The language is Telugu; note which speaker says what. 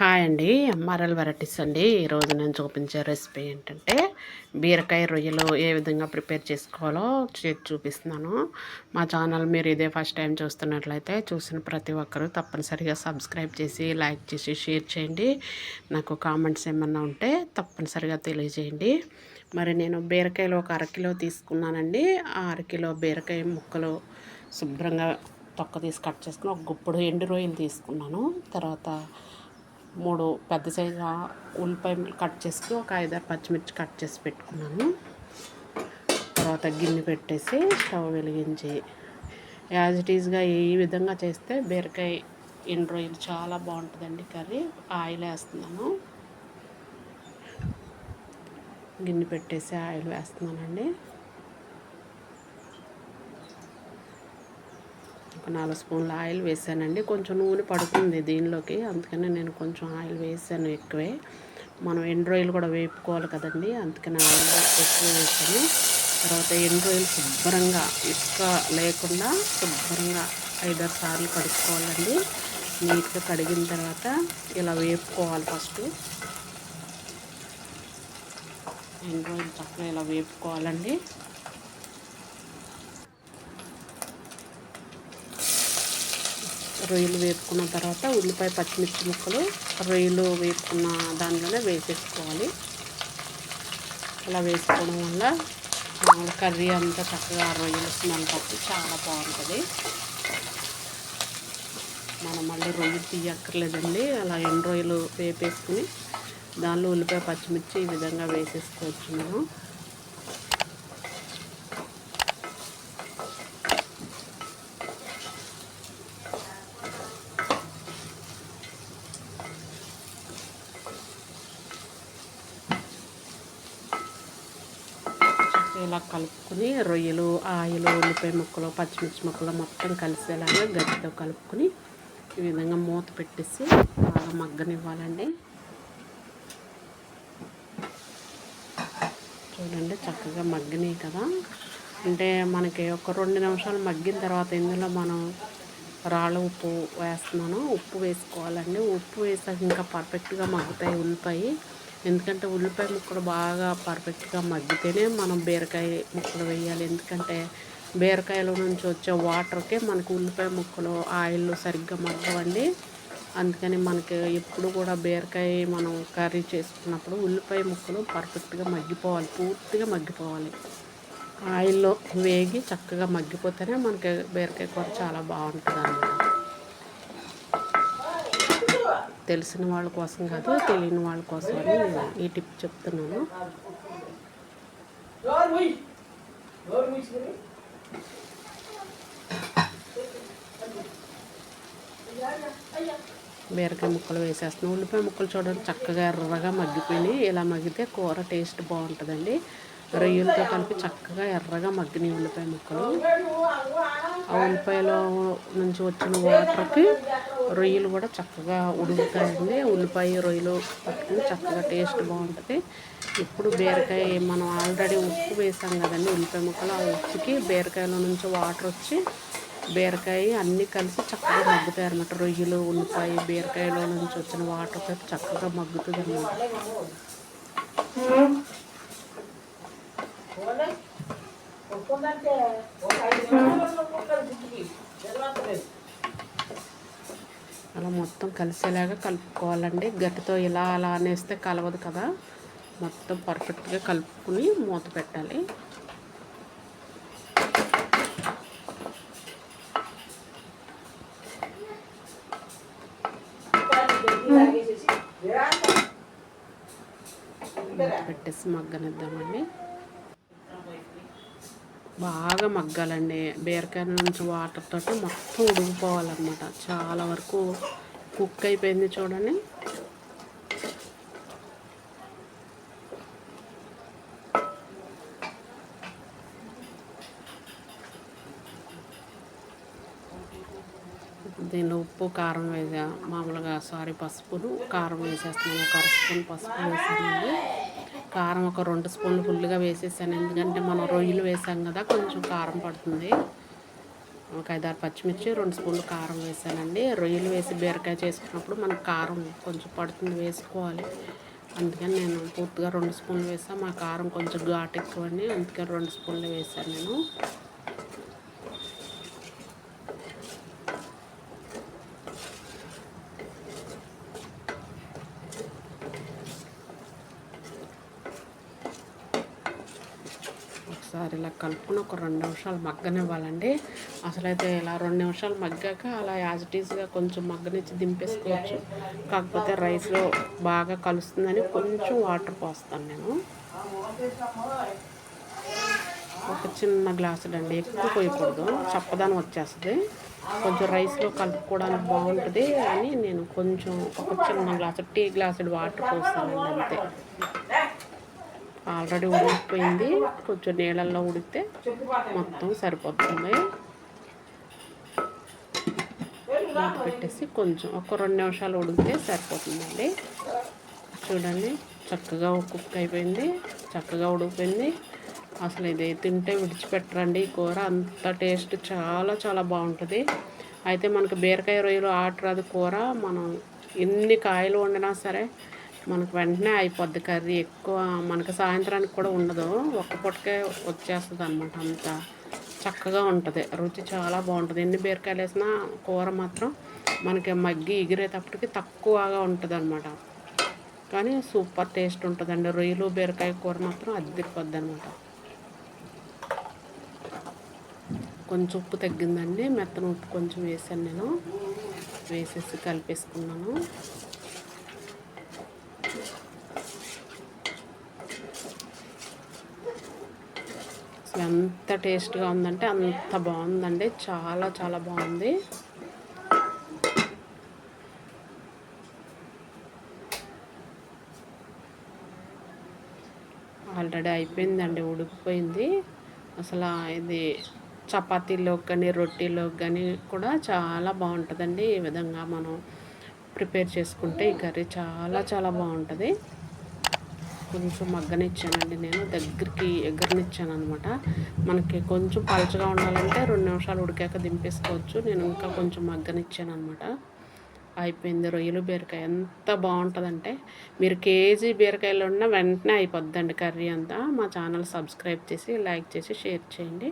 Speaker 1: హాయ్ అండి. ఎంఆర్ఎల్ వెరైటీస్ అండి. ఈరోజు నేను చూపించే రెసిపీ ఏంటంటే బీరకాయ రొయ్యలు ఏ విధంగా ప్రిపేర్ చేసుకోవాలో చేసి చూపిస్తున్నాను. మా ఛానల్ మీరు ఇదే ఫస్ట్ టైం చూస్తున్నట్లయితే చూసిన ప్రతి ఒక్కరూ తప్పనిసరిగా సబ్స్క్రైబ్ చేసి లైక్ చేసి షేర్ చేయండి. నాకు కామెంట్స్ ఏమన్నా ఉంటే తప్పనిసరిగా తెలియజేయండి. మరి నేను బీరకాయలు ఒక అరకిలో తీసుకున్నానండి. ఆ అరకిలో బీరకాయ ముక్కలు శుభ్రంగా తొక్క తీసి కట్ చేసుకుని ఒక గుప్పుడు ఎండు రొయ్యలు తీసుకున్నాను. తర్వాత మూడు పెద్ద సైజు ఉల్లిపాయలు కట్ చేసి ఒక ఐదారు పచ్చిమిర్చి కట్ చేసి పెట్టుకున్నాను. తర్వాత గిన్నె పెట్టేసి స్టవ్ వెలిగించి యాజ్ ఇట్ ఈజ్గా ఈ విధంగా చేస్తే బీరకాయ ఎండు రోజులు చాలా బాగుంటుందండి కర్రీ. ఆయిల్ వేస్తున్నాను. గిన్నె పెట్టేసి ఆయిల్ వేస్తున్నానండి. ఒక నాలుగు స్పూన్ల ఆయిల్ వేసానండి. కొంచెం నూనె పడుతుంది దీనిలోకి. అందుకనే నేను కొంచెం ఆయిల్ వేసాను ఎక్కువే. మనం ఎండు కూడా వేపుకోవాలి కదండి. అందుకని ఆయిల్ ఎక్కువ వేసాను. తర్వాత ఎండు శుభ్రంగా ఇసుక లేకుండా శుభ్రంగా ఐదారు సార్లు కడుక్కోవాలండి. నీట్గా కడిగిన తర్వాత ఇలా వేపుకోవాలి ఫస్ట్. ఎండు రొయ్యలు చక్కగా ఇలా వేపుకోవాలండి. రొయ్యలు వేపుకున్న తర్వాత ఉల్లిపాయ పచ్చిమిర్చి ముక్కలు రొయ్యలు వేపుకున్న దానిలోనే వేసేసుకోవాలి. అలా వేసుకోవడం వల్ల కర్రీ అంతా చక్కగా రొయ్యలు స్మెల్ పట్టి చాలా బాగుంటుంది. మనం మళ్ళీ రొయ్యలు తీయక్కర్లేదండి. అలా ఎండు రొయ్యలు వేపేసుకుని దానిలో ఉల్లిపాయ పచ్చిమిర్చి ఈ విధంగా వేసేసుకోవచ్చు మనం. ఇలా కలుపుకొని రొయ్యలు ఆయిలు ఉల్లిపాయ ముక్కలు పచ్చిమిర్చి ముక్కలు మొత్తం కలిసేలాగా గట్టితో కలుపుకొని ఈ విధంగా మూత పెట్టేసి బాగా మగ్గనివ్వాలండి. చూడండి చక్కగా మగ్గినాయి కదా. అంటే మనకి ఒక రెండు నిమిషాలు మగ్గిన తర్వాత ఇందులో మనం రాళ్ళ ఉప్పు వేస్తున్నాను. ఉప్పు వేసుకోవాలండి. ఉప్పు వేసాక ఇంకా పర్ఫెక్ట్గా మగ్గుతాయి ఉల్లిపాయి. ఎందుకంటే ఉల్లిపాయ ముక్కలు బాగా పర్ఫెక్ట్గా మగ్గితేనే మనం బీరకాయ ముక్కలు వేయాలి. ఎందుకంటే బీరకాయలో నుంచి వచ్చే వాటర్కే మనకు ఉల్లిపాయ ముక్కలు ఆయిల్ సరిగ్గా మగ్గవండి. అందుకని మనకి ఎప్పుడు కూడా బీరకాయ మనం కర్రీ చేసుకున్నప్పుడు ఉల్లిపాయ ముక్కలు పర్ఫెక్ట్గా మగ్గిపోవాలి పూర్తిగా మగ్గిపోవాలి. ఆయిల్లో వేగి చక్కగా మగ్గిపోతేనే మనకి బీరకాయ కూర చాలా బాగుంటుంది అన్నమాట తెలిసిన వాళ్ళ కోసం కాదు తెలియని వాళ్ళ కోసం అని ఈ టిప్ చెప్తున్నాను. బీరకాయ ముక్కలు వేసేస్తున్నాం. ఉల్లిపాయ ముక్కలు చూడండి చక్కగా ఎర్రగా మగ్గిపోయినాయి. ఇలా మగ్గితే కూర టేస్ట్ బాగుంటుందండి. రొయ్యలతో కలిపి చక్కగా ఎర్రగా మగ్గినాయి ఉల్లిపాయ ముక్కలు. ఆ ఉల్లిపాయలో నుంచి వచ్చిన వాటర్కి రొయ్యలు కూడా చక్కగా ఉడుకుతాయండి. ఉల్లిపాయ రొయ్యలు పట్టుకుని చక్కగా టేస్ట్ బాగుంటుంది. ఇప్పుడు బీరకాయ మనం ఆల్రెడీ ఉప్పు వేసాం కదండి ఉల్లిపాయ ముక్కలు. ఆ ఉప్పుకి బీరకాయలో నుంచి వాటర్ వచ్చి బీరకాయ అన్నీ కలిసి చక్కగా మగ్గుతాయి అనమాట రొయ్యలు ఉల్లిపాయ బీరకాయలో నుంచి వచ్చిన వాటర్ చక్కగా మగ్గుతుంది అనమాట అలా మొత్తం కలిసేలాగా కలుపుకోవాలండి. గట్టితో ఇలా అలా అనేస్తే కలవదు కదా. మొత్తం పర్ఫెక్ట్గా కలుపుకుని మూత పెట్టాలి. పెట్టేసి మగ్గనిద్దామండి. బాగా మగ్గాలండి. బీరకాయ నుంచి వాటర్ తోటి మొత్తం ఉడికిపోవాలన్నమాట. చాలా వరకు కుక్ అయిపోయింది చూడండి. దీనిలో ఉప్పు కారం వేసా. మామూలుగా సారీ పసుపును కారం వేసేస్తున్నాను. ఒక స్పూన్ పసుపు వేసానండి. కారం ఒక రెండు స్పూన్లు ఫుల్గా వేసేసాను. ఎందుకంటే మనం రొయ్యలు వేసాం కదా కొంచెం కారం పడుతుంది. ఒక ఐదారు పచ్చిమిర్చి రెండు స్పూన్లు కారం వేసానండి. రొయ్యలు వేసి బీరకాయ చేసుకున్నప్పుడు మనకు కారం కొంచెం పడుతుంది వేసుకోవాలి. అందుకని నేను పూర్తిగా రెండు స్పూన్లు వేసాను మా కారం కొంచెం ఘాటు ఎక్కువండి అందుకని రెండు స్పూన్లు వేసాను నేను. ఒకసారి ఇలా కలుపుకుని ఒక రెండు నిమిషాలు మగ్గనివ్వాలండి. అసలైతే ఇలా రెండు నిమిషాలు మగ్గాక అలా యాజ్ ఇట్ ఈస్గా కొంచెం మగ్గనిచ్చి దింపేసుకోవచ్చు. కాకపోతే రైస్లో బాగా కలుస్తుందని కొంచెం వాటర్ పోస్తాను నేను. ఒక చిన్న గ్లాసులు అండి ఎక్కువ పోయకూడదు. చప్పదానం వచ్చేస్తుంది. కొంచెం రైస్లో కలుపుకోవడానికి బాగుంటుంది అని నేను కొంచెం ఒక చిన్న గ్లాసు టీ గ్లాసుడు వాటర్ పోస్తానండి అంతే. ఆల్రెడీ ఉడికిపోయింది. కొంచెం నీళ్ళల్లో ఉడికితే మొత్తం సరిపోతుంది. పెట్టేసి కొంచెం ఒక రెండు నిమిషాలు ఉడికితే సరిపోతుందండి. చూడండి చక్కగా కుక్ అయిపోయింది. చక్కగా ఉడికిపోయింది. అసలు ఇది తింటే విడిచిపెట్టరండి. ఈ కూర అంత టేస్ట్ చాలా చాలా బాగుంటుంది. అయితే మనకు బీరకాయ రొయ్యలు ఆటరాదు కూర. మనం ఎన్ని కాయలు వండినా సరే మనకు వెంటనే అయిపోద్ది కర్రీ ఎక్కువ. మనకు సాయంత్రానికి కూడా ఉండదు. ఒక్క పూటకే వచ్చేస్తుంది అనమాట అంత. చక్కగా ఉంటుంది. రుచి చాలా బాగుంటుంది. ఎన్ని బీరకాయలు వేసినా కూర మాత్రం మనకి మగ్గి ఎగిరేటప్పటికి తక్కువగా ఉంటుంది అనమాట కానీ సూపర్ టేస్ట్ ఉంటుందండి. రొయ్యలు బీరకాయ కూర మాత్రం అద్దరిపోద్ది అనమాట కొంచెం ఉప్పు తగ్గిందండి. మెత్తన ఉప్పు కొంచెం వేసాను నేను. వేసేసి కలిపేసుకున్నాను. ఎంత టేస్ట్గా ఉందంటే అంత బాగుందండి. చాలా చాలా బాగుంది. ఆల్రెడీ అయిపోయిందండి ఉడికిపోయింది. అసలు ఇది చపాతీలోకి కానీ రొట్టెలోకి కానీ కూడా చాలా బాగుంటుందండి. ఈ విధంగా మనం ప్రిపేర్ చేసుకుంటే ఈ కర్రీ చాలా చాలా బాగుంటుంది. కొంచెం మగ్గనిచ్చానండి నేను. దగ్గరికి ఎగ్గరనిచ్చాను అనమాట మనకి కొంచెం పలచగా ఉండాలంటే రెండు నిమిషాలు ఉడికాక దింపేసుకోవచ్చు. నేను ఇంకా కొంచెం మగ్గనిచ్చాను అనమాట అయిపోయింది రొయ్యలు బీరకాయ. ఎంత బాగుంటుందంటే మీరు కేజీ బీరకాయలు ఉన్న వెంటనే అయిపోద్దండి కర్రీ అంతా. మా ఛానల్ సబ్స్క్రైబ్ చేసి లైక్ చేసి షేర్ చేయండి.